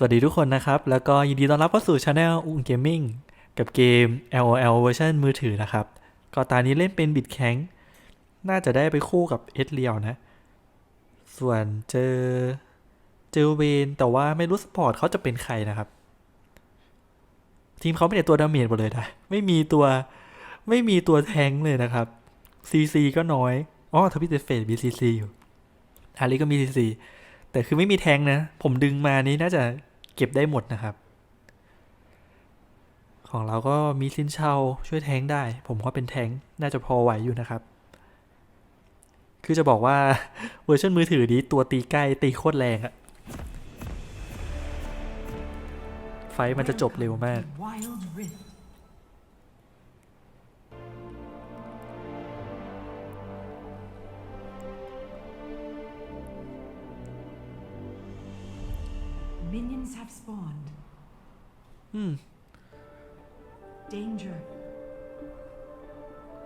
สวัสดีทุกคนนะครับ แล้วก็ยินดีต้อนรับเข้าสู่ช anel อุ้งเกมมิ่งกับเกม LOL เวอร์ชันมือถือนะครับ ก็ตอนนี้เล่นเป็นบิดแข็งน่าจะได้ไปคู่กับเอสเรียวนะ ส่วนเจอเจอเวนแต่ว่าไม่รู้สปอร์ตเขาจะเป็นใครนะครับ ทีมเขาไม่ได้ตัวดาเมจหมดเลยนะ ไม่มีตัวไม่มีตัวแทงค์เลยนะครับ CC ก็น้อยอ๋อทวิตเฟสมี CC อยู่อารีก็มี CC แต่คือไม่มีแทงค์นะ ผมดึงมานี้น่าจะ เก็บได้หมดนะครับ ของเราก็มีซินเชาช่วยแทงได้ ผมก็เป็นแทงน่าจะพอไหวอยู่นะครับ คือจะบอกว่าเวอร์ชันมือถือนี้ตัวตีใกล้ตีโคตรแรงอะไฟมันจะจบเร็วมาก Minions have spawned. อืม Danger.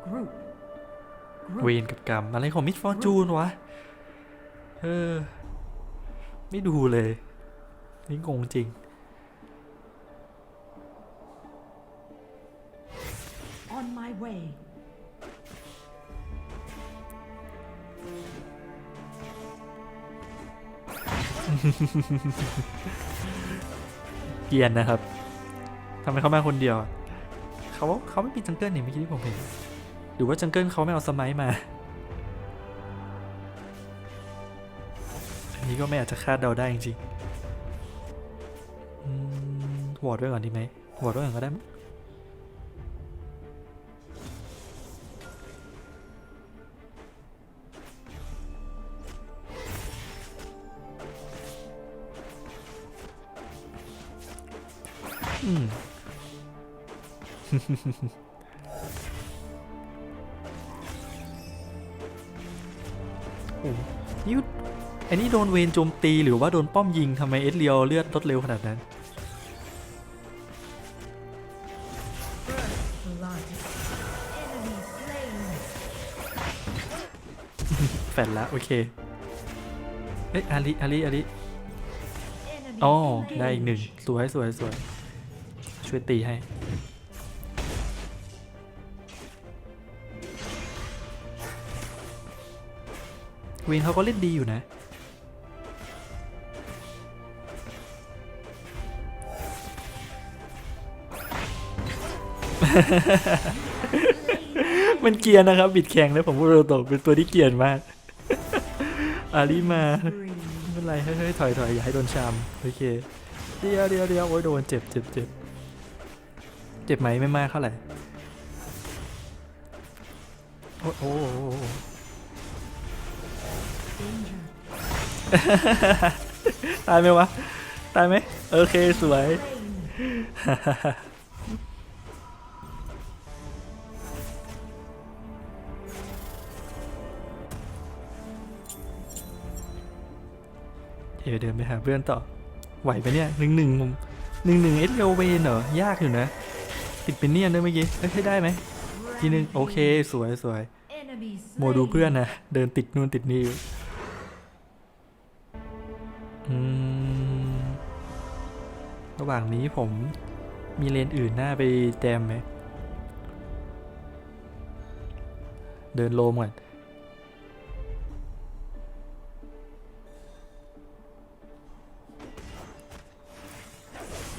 Group. เว Group. นกับกรรมอะไรของมิดฟอร์จูนวะ เออ ไม่ดูเลย นี่งงจริง On my way. เกียนนะครับทำไมเขามาคนเดียว เขาเขาไม่มีจังเกิลนี่เมื่อกี้ที่ผมเห็นหรือว่าจังเกิลเขาไม่เอาสมัยมา อันนี้ก็ไม่อาจจะคาดเดาได้จริงๆวอร์ดไว้ก่อนดีไหมวอร์ดไว้ก่อนก็ได้ นี่อันนี้โดนเวนโจมตีหรือว่าโดนป้อมยิงทำไมเอสเรียวเลือดลดเร็วขนาดนั้น แฟนละโอเค เอ้ยอาริอาริอาริอ๋อได้อีกหนึ่ง สวยสวยสวย ช่วยตีให้เวนเขาก็เล่นดีอยู่นะ มันเกียนนะครับ บิดแข็งเลยผมพูดตรงๆเป็นตัวที่เกียนมาก อาริมาไม่เป็นไรเฮ้ยเฮ้ยถอยถอยอย่าให้โดนชาม โอเค เดียวเดียวเดียวโอ้ยโดนเจ็บเจ็บเจ็บ เจ็บไหมไม่มากเท่าไหร่ โอ้โหตายไหมวะ ตายไหมโอเคสวยเดี๋ยวเดินไปหาเพื่อนต่อ ไหวไหมเนี่ยหนึ่งหนึ่งผมหนึ่งหนึ่งเอสเเวนเหรอ ยากอยู่นะ ติดเป็นเนียนด้วยเมื่อกี้เอ้ยให้ได้ไหมทีนึงโอเคสวยสวยโมดูเพื่อนนะเดินติดนู่นติดนี่อยู่ระหว่างนี้ผมมีเลนอื่นหน้าไปแจมไหม เดินโลมก่อน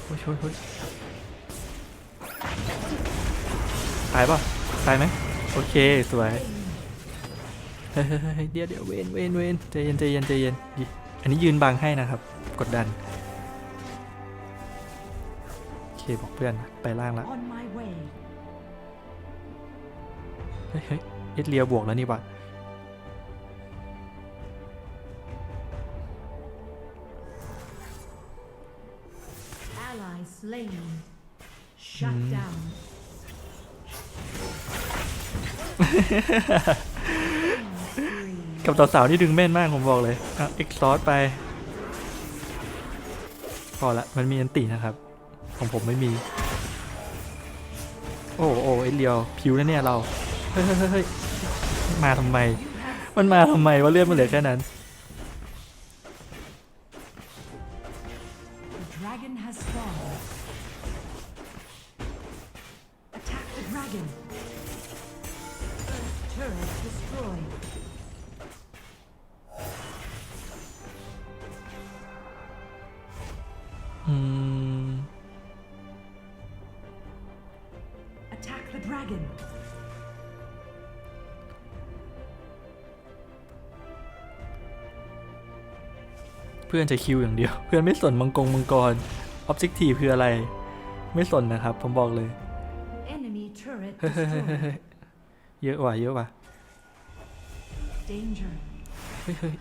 โอ้ยโอ้ย ตายป่ะตายไหมโอเคสวยเฮ้ยเฮ้ยเฮ้ยเดี๋ยวเดี๋ยวเวนเวนเวนใจเย็นใจเย็นใจเย็นดิอันนี้ยืนบังให้นะครับ กดดันโอเคบอกเพื่อนไปล่างละ On my way. เฮ้ยเฮ้ยเอ็ดเลียวบวกแล้วนี่ปะ Ally slain. กับสาวๆที่ดึงแม่นมากผมบอกเลยอะเอ็กซอสไป พอละมันมีอันตีนะครับ ของผมไม่มี โอ้โอ้เอเดเลียวผิวแล้วเนี่ยเราเฮ้ยเฮ้ยเฮ้ยเฮ้ยมาทำไม มันมาทำไมว่าเลือดมันเหลือแค่นั้น Attack the dragon. เพื่อนจะคิวอย่างเดียว เพื่อนไม่สนมังกรมังกรออบเจกตีคืออะไร ไม่สนนะครับ ผมบอกเลย Enemy turret เฮ้ยเฮ้ยเฮ้ย destroyed. เฮ้ยเยอะว่ะเยอะว่ะ Danger. เฮ้ยเฮ้ย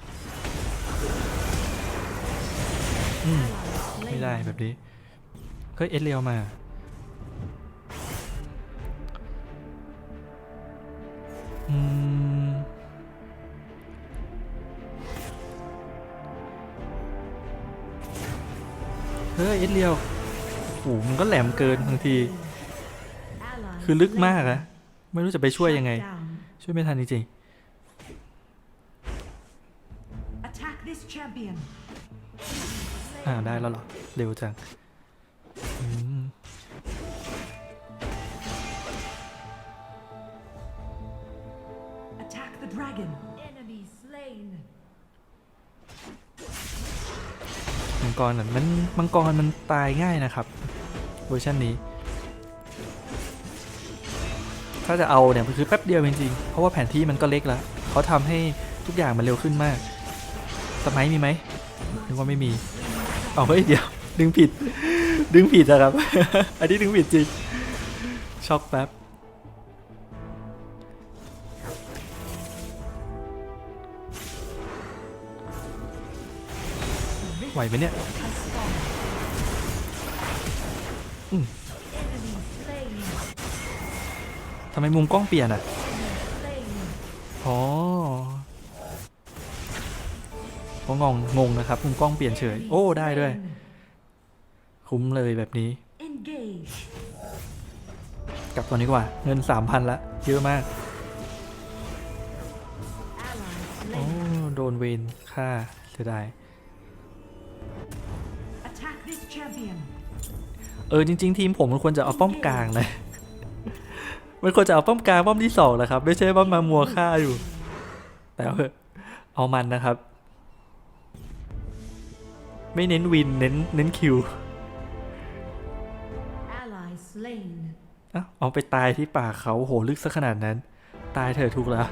อืม Ally ได้แบบนี้เฮ้ยเอสเรียวมา อืม เฮ้ยเอสเรียวโอ้มันก็แหลมเกินบางที คือลึกมากอะไม่รู้จะไปช่วยยังไง ช่วยไม่ทันจริงๆ อ่าได้แล้วเหรอ เร็วจังอืม Attack the dragon. Enemy slain. มังกรน่ะมันมังกรมันตายง่ายนะครับ เวอร์ชันนี้ ถ้าจะเอาเนี่ยมันคือแป๊บเดียวจริงๆเพราะว่าแผนที่มันก็เล็กแล้วเขาทำให้ทุกอย่างมันเร็วขึ้นมากสมัยมีไหมนึกว่าไม่มี เอาเฮ้ยเดี๋ยว ดึงผิด ดึงผิดอะครับ อันนี้ดึงผิดจริง ช็อกแป๊บ ไหวไหมเนี่ยทำไมมุมกล้องเปลี่ยนอะ อ๋อ เพราะงงงงนะครับมุมกล้องเปลี่ยนเฉย โอ้ได้ด้วย คุ้มเลยแบบนี้ กลับตัวนี้กว่า เงิน3,000ละ เยอะมาก โอ้ โดนเวนค่าเสียดายเออจริง ๆ ทีมผมมันควรจะเอาป้อมกลางนะ มันควรจะเอาป้อมกลางป้อมที่สองแหละครับ ไม่ใช่ป้อมมามัวค่าอยู่ แต่เอามันนะครับ ไม่เน้นวินเน้นเน้นคิว Ally slain. อะเอาไปตายที่ป่าเขาโหลึกซะขนาดนั้น ตายเถอะถูกแล้ว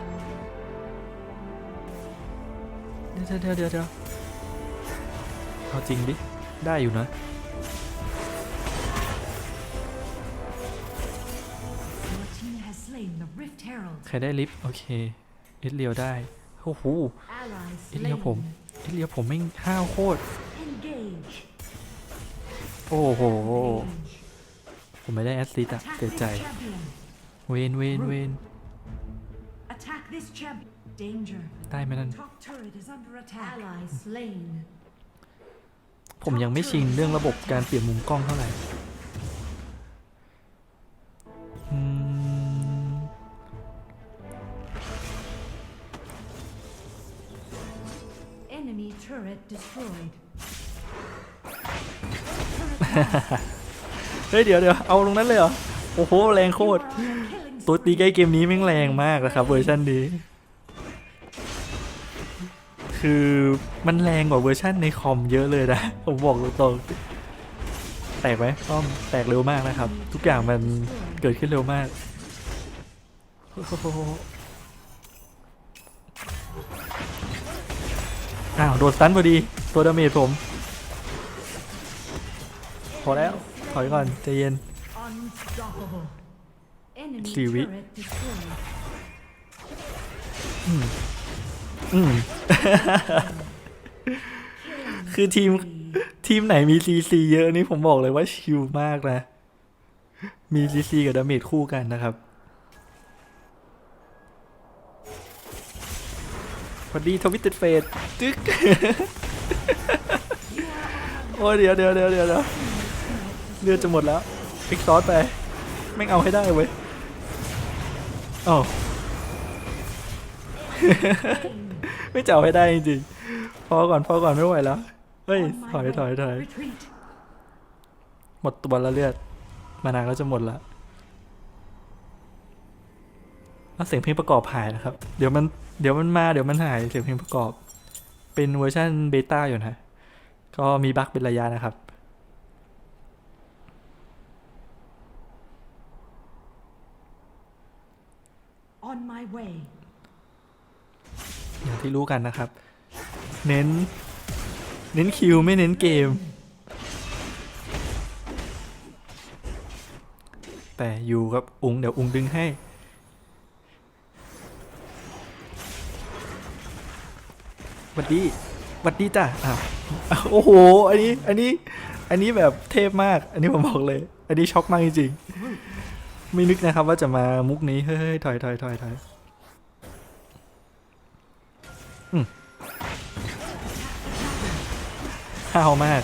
เดี๋ยวเดี๋ยวเดี๋ยวเดี๋ยวเอาจริงดิ ได้อยู่นะ Your team has slain the Rift Herald. ใครได้ลิฟต์โอเคเอสเลียวได้ โอ้โห Ally เอสเลียวผม slain. เอสเลียวผมไม่งห้าวโคตร Engage. โอ้โห Engage. ผมไม่ได้แอสซิสต์อะ Attack เสีย this ใจ champion. เวนเวนเวน Attack this champion. Danger. ได้ไหมนั่น Top turret is under attack. Ally slain. ผมยังไม่ชินเรื่องระบบการเปลี่ยนมุมกล้องเท่าไหร่ เฮ้ยเดี๋ยวเดี๋ยวเอาลงนั้นเลยเหรอ โอ้โหแรงโคตร ตัวตีใกล้เกมนี้แม่งแรงมากนะครับเวอร์ชันนี้ คือมันแรงกว่าเวอร์ชันในคอมเยอะเลยนะ ผมบอกตรงๆแตกไหมป้อมแตกเร็วมากนะครับ ทุกอย่างมันเกิดขึ้นเร็วมากโอ้โหอ้าวโดนสตันพอดี ตัวดาเมจผม พอแล้ว ถอยก่อนใจเย็น Unstoppable. Enemy Kiwi. turret destroyed. อืมคือทีม Spree. ทีมไหนมีซีซีเยอะนี่ผมบอกเลยว่าชิลมากนะ มีซีซีกับดาเมจคู่กันนะครับ พอดีทวิตเต็ดเฟสจึ๊ก โอ้ยเดี๋ยวเดี๋ยวเดี๋ยวเดี๋ยว เลือดจะหมดแล้วพิกซอสไปไม่งเอาให้ได้เว้ยอ๋อไม่จะเอาให้ได้จริงๆพอก่อนพอก่อนไม่ไหวแล้ว เฮ้ยถอยถอยถอยหมดตัวแล้วเลือด มานานก็จะหมดละแล้วเสียงเพลงประกอบหายนะครับ เดี๋ยวมันเดี๋ยวมันมาเดี๋ยวมันหายเสียงเพลงประกอบ เป็นเวอร์ชันเบต้าอยู่นะ ก็มีบั๊กเป็นระยะนะครับ On my way. อย่างที่รู้กันนะครับ เน้น เน้นคิวไม่เน้นเกม แต่อยู่กับอุงเดี๋ยวอุงดึงให้ วัดดีวัดดีจ้ะอะอะโอ้โห อันนี้ อันนี้ อันนี้แบบเทพมาก อันนี้ผมบอกเลย อันนี้ช็อกมากจริงๆ ไม่นึกนะครับว่าจะมามุกนี้ เฮ้ยถอยถอยถอยถอย ห้าวมาก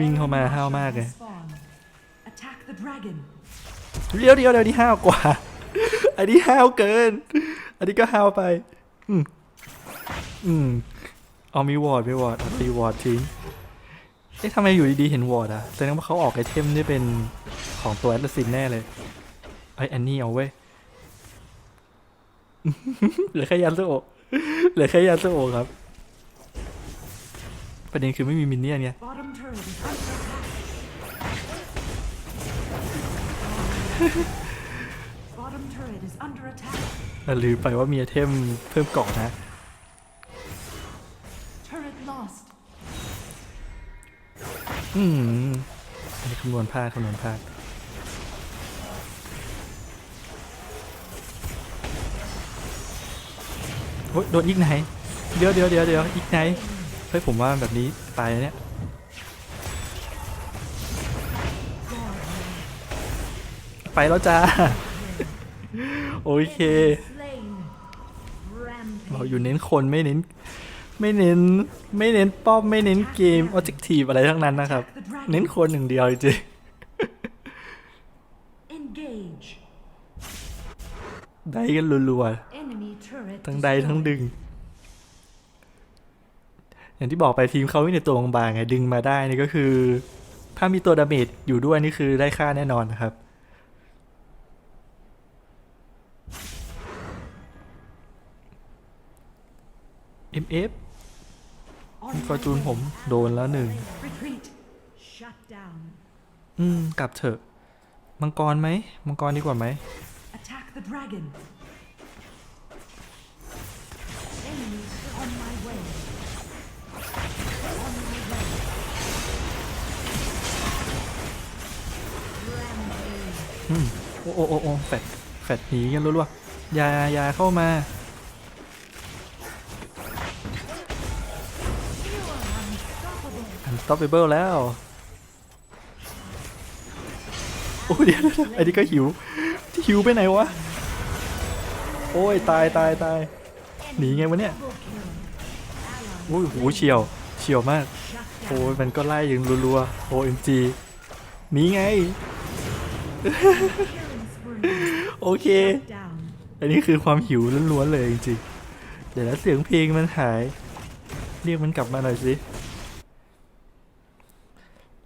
วิ่งเข้ามาห้าวมากเลย Spawn. Attack the dragon. เดี๋ยวเดี๋ยวเดี๋ยวนี่ห้าวกว่า อันนี้ห้าวเกิน อันนี้ก็ห้าวไป อืมอืมเอามีวอร์ดไปวอร์ดเอาตีวอร์ดทิ้งเอ๊ะทำไมอยู่ดีๆเห็นวอร์ดอะแสดงว่าเขาออกไอเทมนี่เป็นของตัวแอตลาซินแน่เลยไอยอันนี้เอาเว้ยเหลือแค่ยาสุโอะเหลือแค่ยาสุโอะครับ ประเด็นคือไม่มีมินเนี่ยนไงลืมไปว่ามีไอเทมเพิ่มเกาะนะ อืมอันนี้คำนวณพลาดคำนวณพลาดโอ้ยโดนอีกไหน เดี๋ยวเดี๋ยวเดี๋ยวเดี๋ยวอีกไหน เฮ้ยผมว่าแบบนี้ตายแล้วเนี่ยไปแล้วจ้า โอเค Slain. บอกอ Rampage. ยู่เน้นคนไม่เน้น ไม่เน้น ไม่เน้นป้อมไม่เน้นเกมออบเจกตีฟอะไรทั้งนั้นนะครับ The dragon. เน้นคนหนึ่างเดียวจริง Engage. ๆได้กันรัวๆ Enemy turret ทั้งใดทั้ง destroyed. ดึง อย่างที่บอกไปทีมเขาวิ่ในตัวบางๆไงดึงมาได้นี่ก็คือ ถ้ามีตัวดาเมจอยู่ด้วยนี่คือได้ค่าแน่นอนนะครับ MF On ฟอร์จูนผมโดนแล้วหนึ่ง อืม กลับเถอะ มังกรไหม มังกรดีกว่าไหม Enemy on my way. โอ้โอ้โอ้โอ้แฟดแฟดหนีกันรัวๆอยาอยาเข้ามา You are unstoppable. แล้ว โอ้เดี๋ยวไอ้นี่ก็หิว ที่หิวไปไหนวะ โอ้ย ตายตายตายหนีไงวะเนี่ยโอ้ยโหเฉียว เฉียวมาก โอ้ยมันก็ไล่ยังรัวๆ OMG หนีไง Killing spree. โอเค Shut down. อันนี้คือความหิวล้วนๆเลยจริงๆ เดี๋ยวแล้วเสียงเพลงมันหาย เรียกมันกลับมาหน่อยสิ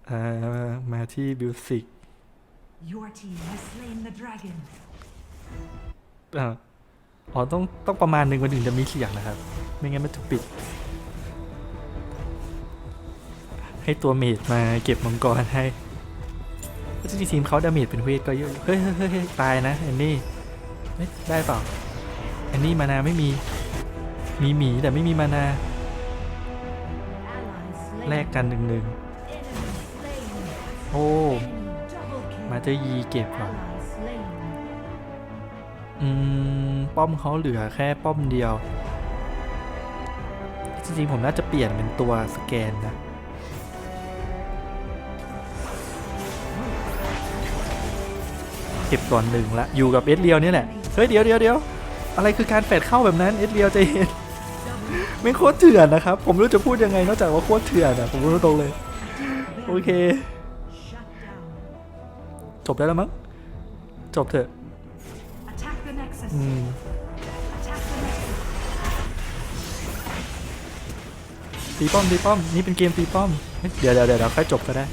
อ่ามาที่บิวสิก Your team has slain the dragon. อ่าอ๋อต้องต้องประมาณหนึ่งมันถึงจะมีเสียงนะครับ ไม่งั้นมันจะปิด ให้ตัวเมดมาเก็บมังกรให้ จริงทีมเขาดาเมจเป็นเวทก็เยอะเฮ้ยเฮ้ยเฮ้ยตายนะแอนนี่ได้เปล่าแอนนี่มานาไม่มี มีหมีแต่ไม่มีมานาแลกกันหนึ่งหนึ่งโอ้ มาเจะยีเก็บก่อนอืม ป้อมเขาเหลือแค่ป้อมเดียว จริงๆ ผมน่าจะเปลี่ยนเป็นตัวสแกนนะ ก็บก่อนหนึ่งละอยู่กับเอสเรียวนี่แหละเฮ้ยเดี๋ยวเดี๋ยวเดี๋ยวอะไรคือการแฟดเข้าแบบนั้นเอสเรียวใจเย็นไม่โคตรเถื่อนนะครับ ผมรู้จะพูดยังไงนอกจากว่าโคตรเถื่อนอะผมพูดตรงเลย โอเค จบได้แล้วมั้งจบเถอะอืมตีป้อมตีป้อมนี่เป็นเกมตีป้อม เดี๋ยวเดี๋ยวเดี๋ยวค่อยจบก็ได้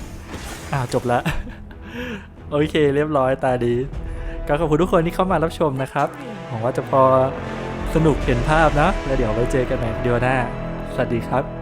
อ้าจบละ โอเค เรียบร้อยตาดี ก็ขอบคุณทุกคนที่เข้ามารับชมนะครับหวังว่าจะพอสนุกเห็นภาพนะ แล้วเดี๋ยวไว้เจอกันใหม่วิดีโอหน้า สวัสดีครับ